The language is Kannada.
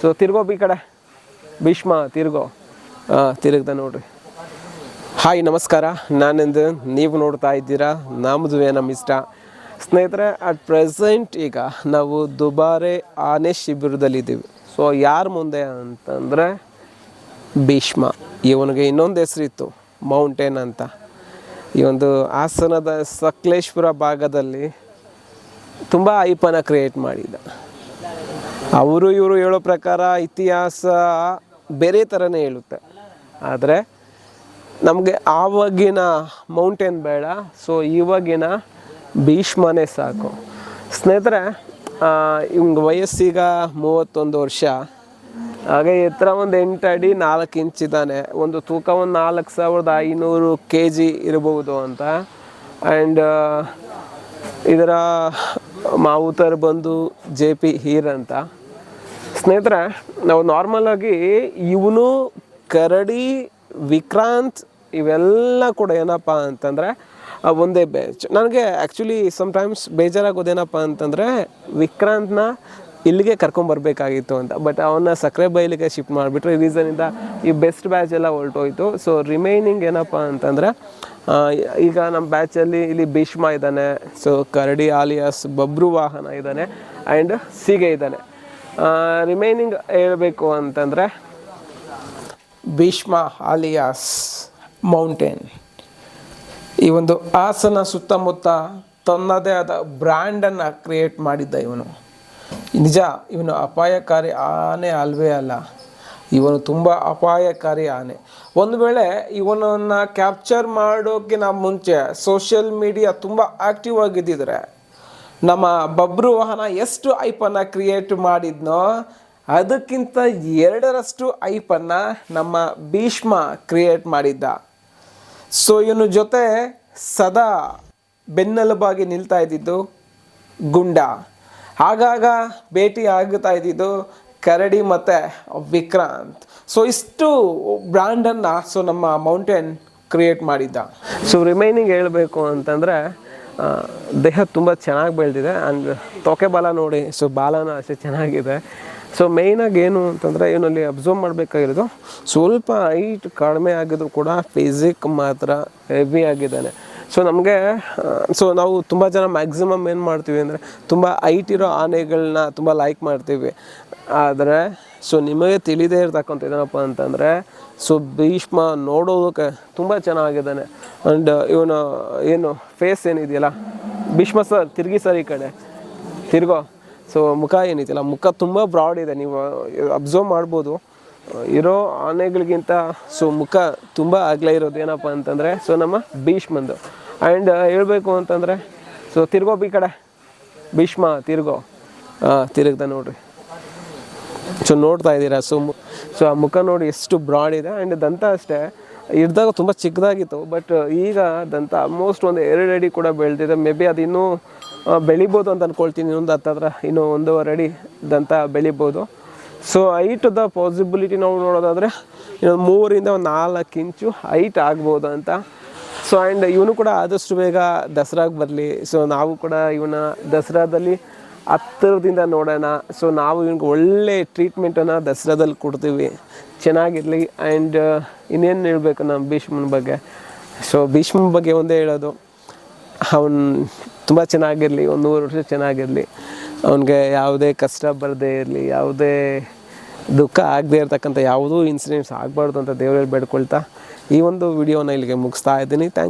ಸೊ ತಿರ್ಗೋ ಬಿ ಕಡೆ. ಭೀಷ್ಮ, ತಿರ್ಗೋ. ಹಾಂ ತಿರುಗ್ದ ನೋಡ್ರಿ. ಹಾಯ್ ನಮಸ್ಕಾರ. ನಾನಂದು. ನೀವು ನೋಡ್ತಾ ಇದ್ದೀರಾ. ನಮ್ಮದು ನಮ್ಮ ಇಷ್ಟ ಸ್ನೇಹಿತರೆ ಅಟ್ ಪ್ರೆಸೆಂಟ್ ಈಗ ನಾವು ದುಬಾರೆ ಆನೆ ಶಿಬಿರದಲ್ಲಿದ್ದೀವಿ ಸೊ ಯಾರ ಮುಂದೆ ಅಂತಂದರೆ, ಭೀಷ್ಮ. ಇವನಿಗೆ ಇನ್ನೊಂದು ಹೆಸರಿತ್ತು ಮೌಂಟೇನ್ ಅಂತ. ಈ ಒಂದು ಹಾಸನದ ಸಕಲೇಶ್ಪುರ ಭಾಗದಲ್ಲಿ ತುಂಬ ಐಪನ ಕ್ರಿಯೇಟ್ ಮಾಡಿದ. ಅವರು ಇವರು ಹೇಳೋ ಪ್ರಕಾರ ಇತಿಹಾಸ ಬೇರೆ ಥರನೇ ಹೇಳುತ್ತೆ. ಆದರೆ ನಮಗೆ ಆವಾಗಿನ ಮೌಂಟೇನ್ ಬೇಡ ಸೊ ಇವಾಗಿನ ಭೀಷ್ಮನೇ ಸಾಕು. ಸ್ನೇಹಿತರೆ ಇವಂಗೆ ವಯಸ್ಸೀಗ ಮೂವತ್ತೊಂದು ವರ್ಷ. ಹಾಗೆ ಎತ್ತರ ಒಂದು ಎಂಟು ಅಡಿ ನಾಲ್ಕು ಇಂಚಿದ್ದಾನೆ ಒಂದು ತೂಕ ಒಂದು ನಾಲ್ಕು ಸಾವಿರದ ಐನೂರು ಕೆ ಜಿ ಇರಬಹುದು ಅಂತ ಆ್ಯಂಡ್ ಇದರ ಮಾವುತರು ಬಂದು ಜೆ ಪಿ ಹೀರ್ ಅಂತ. ಸ್ನೇಹಿತರೆ, ನಾವು ನಾರ್ಮಲ್ ಆಗಿ ಇವನು, ಕರಡಿ, ವಿಕ್ರಾಂತ್ ಇವೆಲ್ಲ ಕೂಡ ಏನಪ್ಪ ಅಂತಂದರೆ ಒಂದೇ ಬ್ಯಾಚ್ ನನಗೆ ಆ್ಯಕ್ಚುಲಿ ಸಮ್ಟೈಮ್ಸ್ ಬೇಜಾರಾಗೋದೇನಪ್ಪ ಅಂತಂದರೆ, ವಿಕ್ರಾಂತ್ನ ಇಲ್ಲಿಗೆ ಕರ್ಕೊಂಬರ್ಬೇಕಾಗಿತ್ತು ಅಂತ. ಬಟ್ ಅವನ್ನ ಸಕ್ಕರೆ ಬೈಲಿಗೆ ಶಿಫ್ಟ್ ಮಾಡಿಬಿಟ್ರೆ, ಈ ರೀಸನಿಂದ ಈ ಬೆಸ್ಟ್ ಬ್ಯಾಚ್ ಎಲ್ಲ ಹೊರಟೋಯ್ತು. ಸೊ ರಿಮೈನಿಂಗ್ ಏನಪ್ಪ ಅಂತಂದರೆ ಈಗ ನಮ್ಮ ಬ್ಯಾಚಲ್ಲಿ ಇಲ್ಲಿ ಭೀಷ್ಮ ಇದ್ದಾನೆ. ಸೊ ಕರಡಿ ಆಲಿಯಾಸ್ ಬಬ್ರು ವಾಹನ ಇದ್ದಾನೆ. ಆ್ಯಂಡ್ ಸೀಗೆ ಇದ್ದಾನೆ. ರಿಮೈನಿಂಗ್ ಹೇಳಬೇಕು ಅಂತಂದರೆ ಭೀಷ್ಮ ಆಲಿಯಾಸ್ ಮೌಂಟೇನ್ ಈ ಒಂದು ಹಾಸನ ಸುತ್ತಮುತ್ತ ತನ್ನದೇ ಆದ ಬ್ರ್ಯಾಂಡನ್ನು ಕ್ರಿಯೇಟ್ ಮಾಡಿದ್ದ ಇವನು. ನಿಜ, ಇವನು ಅಪಾಯಕಾರಿ ಆನೆ ಅಲ್ವೇ ಅಲ್ಲ. ಇವನು ತುಂಬ ಅಪಾಯಕಾರಿ ಆನೆ. ಒಂದು ವೇಳೆ ಇವನನ್ನು ಕ್ಯಾಪ್ಚರ್ ಮಾಡೋಕ್ಕಿಂತ ಮುಂಚೆ ಸೋಷಿಯಲ್ ಮೀಡಿಯಾ ತುಂಬ ಆ್ಯಕ್ಟಿವ್ ಆಗಿದ್ದಿದ್ರೆ ನಮ್ಮ ಬಬ್ರು ವಾಹನ ಎಷ್ಟು ಐಪನ್ನು ಕ್ರಿಯೇಟ್ ಮಾಡಿದ್ನೋ ಅದಕ್ಕಿಂತ ಎರಡರಷ್ಟು ಐಪನ್ನು ನಮ್ಮ ಭೀಷ್ಮ ಕ್ರಿಯೇಟ್ ಮಾಡಿದ್ದ. ಸೊ ಇವನು ಜೊತೆ ಸದಾ ಬೆನ್ನೆಲುಬಾಗಿ ನಿಲ್ತಾ ಇದ್ದಿದ್ದು ಗುಂಡ. ಆಗಾಗ ಭೇಟಿ ಆಗುತ್ತಾ ಇದ್ದಿದ್ದು ಕರಡಿ ಮತ್ತು ವಿಕ್ರಾಂತ್. ಸೊ ಇಷ್ಟು ಬ್ರ್ಯಾಂಡನ್ನು ಸೊ ನಮ್ಮ ಮೌಂಟೇನ್ ಕ್ರಿಯೇಟ್ ಮಾಡಿದ್ದ. ಸೊ ರಿಮೈನಿಂಗ್ ಹೇಳಬೇಕು ಅಂತಂದರೆ ದೇಹ ತುಂಬ ಚೆನ್ನಾಗಿ ಬೆಳೆದಿದೆ ಆ್ಯಂಡ್ ತೊಕೆ ಬಾಲ ನೋಡಿ ಸೊ ಬಾಲನೂ ಅಷ್ಟೇ ಚೆನ್ನಾಗಿದೆ. ಸೊ ಮೇಯ್ನಾಗಿ ಏನು ಅಂತಂದರೆ ಇವನಲ್ಲಿ ಅಬ್ಸರ್ವ್ ಮಾಡಬೇಕಾಗಿರೋದು, ಸ್ವಲ್ಪ ಹೈಟ್ ಕಡಿಮೆ ಆಗಿದ್ರು ಕೂಡ ಫಿಸಿಕ್ ಮಾತ್ರ ಹೆವಿ ಆಗಿದ್ದಾನೆ. ಸೊ ನಮಗೆ ಸೊ ನಾವು ತುಂಬ ಜನ ಮ್ಯಾಕ್ಸಿಮಮ್ ಏನು ಮಾಡ್ತೀವಿ ಅಂದರೆ, ತುಂಬ ಹೈಟ್ ಇರೋ ಆನೆಗಳನ್ನ ತುಂಬ ಲೈಕ್ ಮಾಡ್ತೀವಿ. ಆದರೆ ಸೊ ನಿಮಗೆ ತಿಳಿದೇ ಇರ್ತಕ್ಕಂಥ ಏನಪ್ಪ ಅಂತಂದರೆ, ಸೊ ಭೀಷ್ಮ ನೋಡೋದಕ್ಕೆ ತುಂಬ ಚೆನ್ನಾಗಿದ್ದಾನೆ. ಆ್ಯಂಡ್ ಇವನು ಏನು ಫೇಸ್ ಏನಿದೆಯಲ್ಲ, ಭೀಷ್ಮ ಸರ್ ತಿರುಗಿ ಸರ್ ಈ ಕಡೆ. ತಿರ್ಗೋ. ಸೊ ಮುಖ ಏನಿದೆಯಲ್ಲ, ಮುಖ ತುಂಬ ಬ್ರಾಡ್ ಇದೆ, ನೀವು ಅಬ್ಸರ್ವ್ ಮಾಡ್ಬೋದು. ಇರೋ ಆನೆಗಳಿಗಿಂತ ಸೊ ಮುಖ ತುಂಬ ಆಗಲೇ ಇರೋದು ಏನಪ್ಪ ಅಂತಂದರೆ ಸೊ ನಮ್ಮ ಭೀಷ್ಮಂದು. ಆ್ಯಂಡ್ ಹೇಳಬೇಕು ಅಂತಂದರೆ ಸೊ ತಿರ್ಗೋ ಬಿ ಕಡೆ. ಭೀಷ್ಮ, ತಿರ್ಗೋ. ಹಾಂ ತಿರುಗ್ದ ನೋಡ್ರಿ. ಸೊ ನೋಡ್ತಾ ಇದ್ದೀರಾ? ಸೊ ಸೊ ಆ ಮುಖ ನೋಡಿ ಎಷ್ಟು ಬ್ರಾಡ್ ಇದೆ. ಆ್ಯಂಡ್ ದಂತ ಅಷ್ಟೇ ಇರಿದಾಗ ತುಂಬ ಚಿಕ್ಕದಾಗಿತ್ತು. ಬಟ್ ಈಗ ದಂತ ಆಲ್ಮೋಸ್ಟ್ ಒಂದು ಎರಡು ಅಡಿ ಕೂಡ ಬೆಳೆದಿದೆ. ಮೇ ಬಿ ಅದು ಇನ್ನೂ ಬೆಳಿಬೋದು ಅಂತ ಅಂದ್ಕೊಳ್ತೀನಿ ಇನ್ನೊಂದು ಹತ್ತತ್ರ ಇನ್ನೂ ಒಂದೂವರೆ ಅಡಿ ದಂತ ಬೆಳಿಬೋದು. ಸೊ ಹೈಟ್ ದ ಪಾಸಿಬಿಲಿಟಿ ನಾವು ನೋಡೋದಾದರೆ, ಇನ್ನೊಂದು ಮೂರಿಂದ ಒಂದು ನಾಲ್ಕು ಇಂಚು ಹೈಟ್ ಆಗ್ಬೋದು ಅಂತ. ಸೊ ಆ್ಯಂಡ್ ಇವನು ಕೂಡ ಆದಷ್ಟು ಬೇಗ ದಸರಾಗೆ ಬರಲಿ. ಸೊ ನಾವು ಕೂಡ ಇವನ ದಸರಾದಲ್ಲಿ ಹತ್ತಿರದಿಂದ ನೋಡೋಣ. ಸೊ ನಾವು ಇವ್ನಿಗೆ ಒಳ್ಳೆ ಟ್ರೀಟ್ಮೆಂಟನ್ನು ದಸರಾದಲ್ಲಿ ಕೊಡ್ತೀವಿ. ಚೆನ್ನಾಗಿರಲಿ. ಆ್ಯಂಡ್ ಇನ್ನೇನು ಹೇಳಬೇಕು ನಮ್ಮ ಭೀಷ್ಮನ ಬಗ್ಗೆ? ಸೊ ಭೀಷ್ಮನ ಬಗ್ಗೆ ಒಂದೇ ಹೇಳೋದು. ಅವನು ತುಂಬ ಚೆನ್ನಾಗಿರಲಿ. ಒಂದು ನೂರು ವರ್ಷ ಚೆನ್ನಾಗಿರಲಿ. ಅವನಿಗೆ ಯಾವುದೇ ಕಷ್ಟ ಬರದೇ ಇರಲಿ. ಯಾವುದೇ ದುಃಖ ಆಗದೇ ಇರತಕ್ಕಂಥ ಯಾವುದೂ ಇನ್ಸಿಡೆಂಟ್ಸ್ ಆಗಬಾರ್ದು ಅಂತ ದೇವರಲ್ಲಿ ಬೇಡ್ಕೊಳ್ತಾ ಈ ಒಂದು ವಿಡಿಯೋನ ಇಲ್ಲಿಗೆ ಮುಗಿಸ್ತಾ ಇದ್ದೀನಿ. ಥ್ಯಾಂಕ್